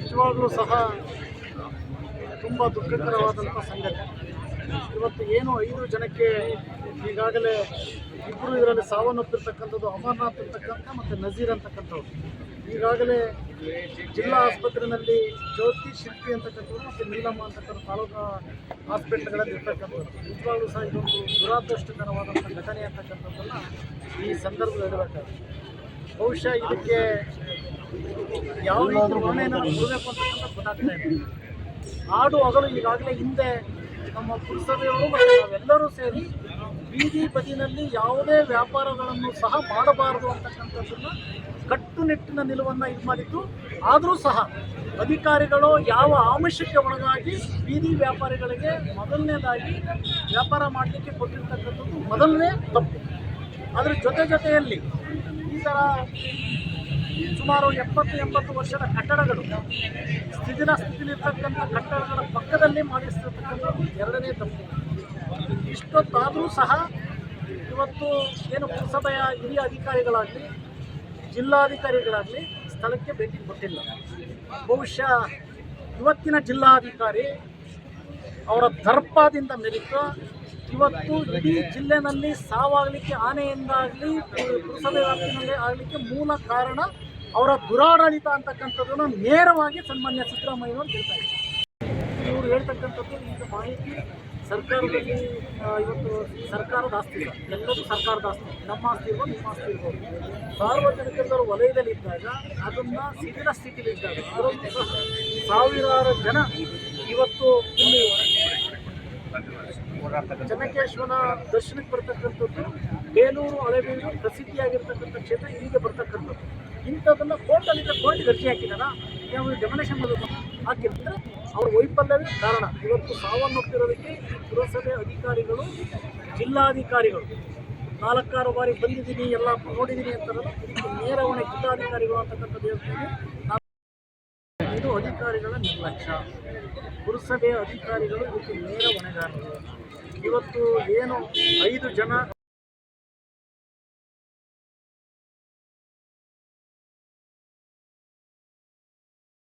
ನಿಜವಾಗ್ಲೂ ಸಹ ತುಂಬ ದುಃಖಕರವಾದಂಥ ಸಂಗತಿ. ಇವತ್ತು ಏನು ಐದು ಜನಕ್ಕೆ ಈಗಾಗಲೇ ಇಬ್ಬರು ಇದರಲ್ಲಿ ಸಾವನ್ನಪ್ಪಿರ್ತಕ್ಕಂಥದ್ದು ಅಮರ್ನಾಥ್ ಇರ್ತಕ್ಕಂಥ ಮತ್ತು ನಜೀರ್ ಅಂತಕ್ಕಂಥವ್ರು. ಈಗಾಗಲೇ ಜಿಲ್ಲಾ ಆಸ್ಪತ್ರೆಯಲ್ಲಿ ಜ್ಯೋತಿ ಶಿಲ್ಪಿ ಅಂತಕ್ಕಂಥವ್ರು ಮತ್ತು ನೀಲಮ್ಮ ಅಂತಕ್ಕಂಥ ತಾಲೂಕು ಹಾಸ್ಪಿಟ್ಲ್ಗಳಲ್ಲಿ ಇರ್ತಕ್ಕಂಥವ್ರು. ನಿಜವಾಗ್ಲೂ ಸಹ ಇದೊಂದು ದುರಾದೃಷ್ಟಕರವಾದಂಥ ಘಟನೆ ಅಂತಕ್ಕಂಥದ್ದನ್ನು ಈ ಸಂದರ್ಭದಲ್ಲಿ ಬಹುಶಃ ಇದಕ್ಕೆ ಯಾವ ಆಡು ಹಗಲು ಈಗಾಗಲೇ ಹಿಂದೆ ನಮ್ಮ ಪುರಸಭೆಯವರು ಮತ್ತು ನಾವೆಲ್ಲರೂ ಸೇರಿ ಬೀದಿ ಬದಿನಲ್ಲಿ ಯಾವುದೇ ವ್ಯಾಪಾರಗಳನ್ನು ಸಹ ಮಾಡಬಾರದು ಅಂತಕ್ಕಂಥದ್ದನ್ನು ಕಟ್ಟುನಿಟ್ಟಿನ ನಿಲುವನ್ನು ಇದು ಮಾಡಿದ್ದು. ಆದರೂ ಸಹ ಅಧಿಕಾರಿಗಳು ಯಾವ ಆಮಿಷಕ್ಕೆ ಒಳಗಾಗಿ ಬೀದಿ ವ್ಯಾಪಾರಿಗಳಿಗೆ ಮೊದಲನೇದಾಗಿ ವ್ಯಾಪಾರ ಮಾಡಲಿಕ್ಕೆ ಕೊಟ್ಟಿರ್ತಕ್ಕಂಥದ್ದು ಮೊದಲನೇ ತಪ್ಪು. ಅದರ ಜೊತೆ ಜೊತೆಯಲ್ಲಿ ಈ ಥರ ಸುಮಾರು ಎಪ್ಪತ್ತು ಎಂಬತ್ತು ವರ್ಷದ ಕಟ್ಟಡಗಳು ಸ್ಥಿತಿನ ಸ್ಥಿತಿಲಿರ್ತಕ್ಕಂಥ ಕಟ್ಟಡಗಳ ಪಕ್ಕದಲ್ಲಿ ಮಾಡಿಸ್ತಿರ್ತಕ್ಕಂಥ ಎರಡನೇ ತಪ್ಪು. ಇಷ್ಟೊತ್ತಾದರೂ ಸಹ ಇವತ್ತು ಏನು ಪುರಸಭೆಯ ಹಿರಿಯ ಅಧಿಕಾರಿಗಳಾಗಲಿ, ಜಿಲ್ಲಾಧಿಕಾರಿಗಳಾಗಲಿ ಸ್ಥಳಕ್ಕೆ ಭೇಟಿ ಕೊಟ್ಟಿಲ್ಲ. ಬಹುಶಃ ಇವತ್ತಿನ ಜಿಲ್ಲಾಧಿಕಾರಿ ಅವರ ದರ್ಪದಿಂದ ಮೆರಿತು, ಇವತ್ತು ಇಡೀ ಜಿಲ್ಲೆನಲ್ಲಿ ಸಾವಾಗಲಿಕ್ಕೆ ಆನೆಯಿಂದಾಗಲಿ, ಪುರಸಭೆ ವ್ಯಾಪ್ತಿನಲ್ಲಿ ಆಗಲಿಕ್ಕೆ ಮೂಲ ಕಾರಣ ಅವರ ದುರಾಡಳಿತ ಅಂತಕ್ಕಂಥದ್ದನ್ನು ನೇರವಾಗಿ ಸನ್ಮಾನ್ಯ ಸಿದ್ದರಾಮಯ್ಯನವರು ಹೇಳ್ತಾ ಇದ್ದಾರೆ. ಇವರು ಹೇಳ್ತಕ್ಕಂಥದ್ದು ಈಗ ಮಾಹಿತಿ ಸರ್ಕಾರದಲ್ಲಿ ಇವತ್ತು ಸರ್ಕಾರದ ಆಸ್ತಿ ಇಲ್ಲ. ಎಲ್ಲರೂ ಸರ್ಕಾರದ ಆಸ್ತಿ. ನಮ್ಮ ಆಸ್ತಿ ಇರ್ಬೋದು, ನಿಮ್ಮ ಆಸ್ತಿ ಇರ್ಬೋದು. ಸಾರ್ವಜನಿಕರು ವಲಯದಲ್ಲಿ ಇದ್ದಾಗ ಅದನ್ನು ಶಿಥಿಲ ಸ್ಥಿತಿಯಲ್ಲಿ ಇದ್ದಾಗ ಸಾವಿರಾರು ಜನ ಇವತ್ತು ಇಲ್ಲಿ ಚೆನ್ನಕೇಶ್ವರ ದರ್ಶನಕ್ಕೆ ಬರ್ತಕ್ಕಂಥದ್ದು, ಬೇಲೂರು ಹಳೆಬೀಡು ಪ್ರಸಿದ್ಧಿಯಾಗಿರ್ತಕ್ಕಂಥ ಕ್ಷೇತ್ರ ಇಲ್ಲಿಗೆ ಬರ್ತಕ್ಕಂಥದ್ದು. ಇಂಥದ್ದನ್ನು ಕೋರ್ಟಲ್ಲಿ ಕೋರ್ಟ್ ಅರ್ಜಿ ಹಾಕಿದಾರ ಯಾವ ಡೆಮನೇಷನ್ ಮಾಡೋದು ಹಾಕಿದ್ರೆ ಅವ್ರ ವೈಫಲ್ಯವೇ ಕಾರಣ. ಇವತ್ತು ಸಾವನ್ನಪ್ಪಿರೋದಕ್ಕೆ ಪುರಸಭೆ ಅಧಿಕಾರಿಗಳು, ಜಿಲ್ಲಾಧಿಕಾರಿಗಳು, ನಾಲ್ಕಾರು ಬಾರಿ ಬಂದಿದ್ದೀನಿ, ಎಲ್ಲ ನೋಡಿದ್ದೀನಿ ಅಂತಾರಲ್ಲ ಹೊಣೆ ಜಿಲ್ಲಾಧಿಕಾರಿಗಳು ಅಂತಕ್ಕಂಥದ್ದು ನಾನು ಇದು ಅಧಿಕಾರಿಗಳ ನಿರ್ಲಕ್ಷ್ಯ. ಪುರಸಭೆಯ ಅಧಿಕಾರಿಗಳು ಇದಕ್ಕೆ ನೇರ ಹೊಣೆಗಾರರು. ಇವತ್ತು ಏನು ಐದು ಜನ